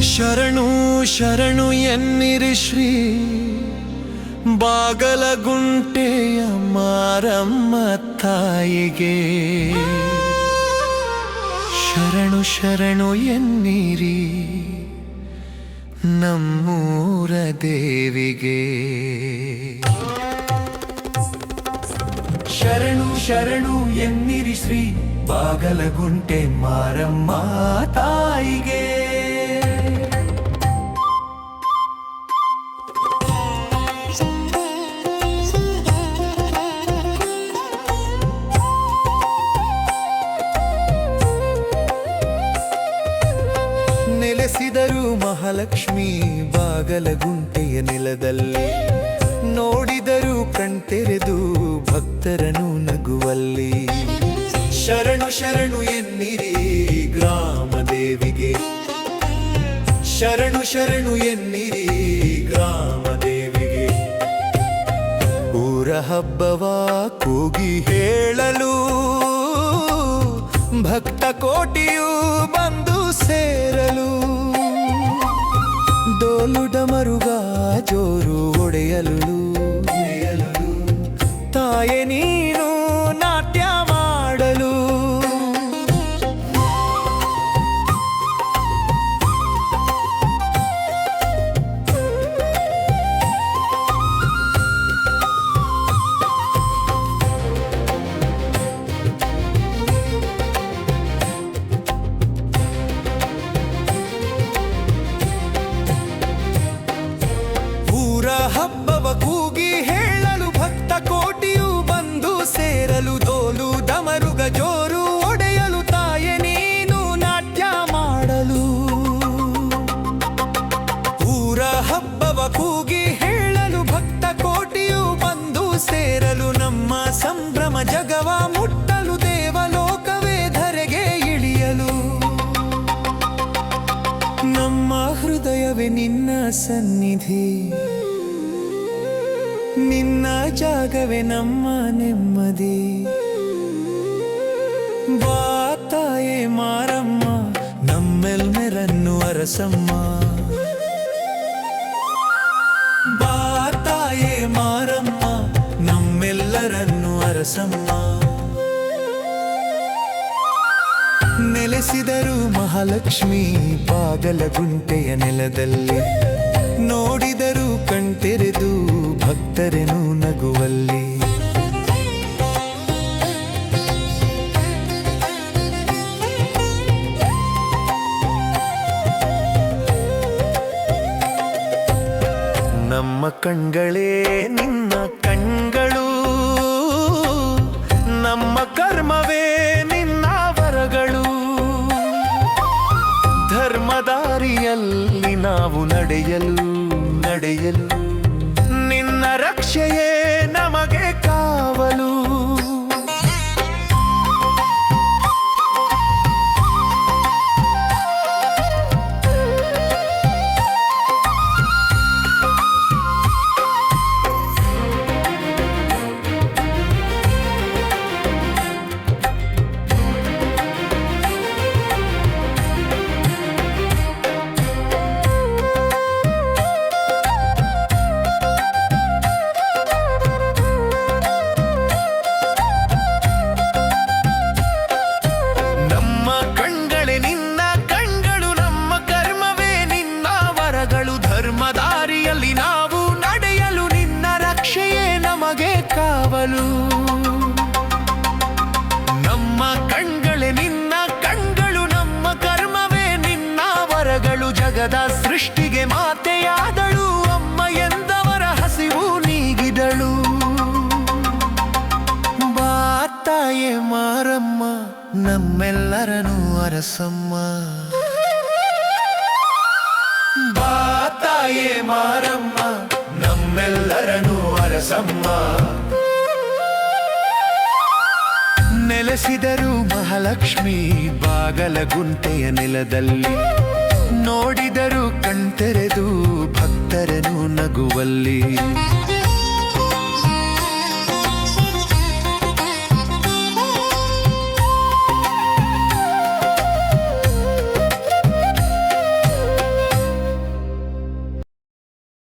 ಶರಣು ಶರಣು ಎನ್ನಿರಿ ಶ್ರೀ ಬಾಗಲಗುಂಟೆಯ ಮಾರಮ್ಮ ತಾಯಿಗೆ. ಶರಣು ಶರಣು ಎನ್ನಿರಿ. ನಮ್ಮೂರ ದೇವಿಗೆ ಶರಣು ಶರಣು ಎನ್ನಿರಿ ಶ್ರೀ ಬಾಗಲಗುಂಟೆ ಮಾರಮ್ಮ ತಾಯಿಗೆ ಮಹಾಲಕ್ಷ್ಮಿ ಬಾಗಲಗುಂಟೆಯ ನೆಲದಲ್ಲಿ ನೋಡಿದರು ಕಣ್ತೆರೆದು ಭಕ್ತರನು ನಗುವಲ್ಲಿ. ಶರಣು ಶರಣು ಎನ್ನಿರಿ ಗ್ರಾಮ ದೇವಿಗೆ. ಶರಣು ಶರಣು ಎನ್ನಿರಿ ಗ್ರಾಮ ದೇವಿಗೆ. ಊರ ಹಬ್ಬವ ಕೂಗಿ ಹೇಳಲು ಭಕ್ತ ಕೋಟಿಯು ಬಂದು ಸೇರಲು. ಜೋರು ಒಡೆಯಲು ತಾಯೆ ನೀನು ಊರ ಹಬ್ಬವ ಕೂಗಿ ಹೇಳಲು ಭಕ್ತ ಕೋಟಿಯು ಬಂದು ಸೇರಲು ನಮ್ಮ ಸಂಭ್ರಮ ಜಗವ ಮುಟ್ಟಲು ದೇವಲೋಕವೇ ಧರೆಗೆ ಇಳಿಯಲು. ನಮ್ಮ ಹೃದಯವೇ ನಿನ್ನ ಸನ್ನಿಧಿ. ನಿನ್ನ ಜಾಗವೇ ನಮ್ಮ ನೆಮ್ಮದಿ. ಬಾತಾಯೇ ಮಾರಮ್ಮ, ನಮ್ಮೆಲ್ಮೆರನ್ನು ಅರಸಮ್ಮ. ಅರಸಮ್ಮ. ನೆಲೆಸಿದರು ಮಹಾಲಕ್ಷ್ಮಿ ಬಾಗಲಗುಂಟೆಯ ನೆಲದಲ್ಲಿ. ನೋಡಿದರು ಕಣ್ತೆರೆದು ಭಕ್ತರೆನು ನಗುವಲ್ಲಿ. ನಮ್ಮ ಕಣ್ಗಳೇ ನಿನ್ನ ನಾವು ನಡೆಯಲು ನಡೆಯಲು. ನಿನ್ನ ರಕ್ಷೆಯೇ ನಮಗೆ ಕಾವಲು. ನಮ್ಮ ಕಣ್ಗಳೇ ನಿನ್ನ ಕಣ್ಗಳು, ನಮ್ಮ ಕರ್ಮವೇ ನಿನ್ನ ವರಗಳು. ಜಗದ ಸೃಷ್ಟಿಗೆ ಮಾತೆಯಾದಳು, ಅಮ್ಮ ಎಂದವರ ಹಸಿವು ನೀಗಿದಳು. ಬಾತಾಯೆ ಮಾರಮ್ಮ ನಮ್ಮೆಲ್ಲರನು ಅರಸಮ್ಮ. ಬಾತಾಯೆ ಮಾರಮ್ಮ ನಮ್ಮೆಲ್ಲರನು ಅರಸಮ್ಮ. ನೆಲೆಸಿದರು ಮಹಾಲಕ್ಷ್ಮಿ ಬಾಗಲಗುಂಟೆಯ ನೆಲದಲ್ಲಿ. ನೋಡಿದರು ಕಣ್ತೆರೆದು ಭಕ್ತರನು ನಗುವಲ್ಲಿ.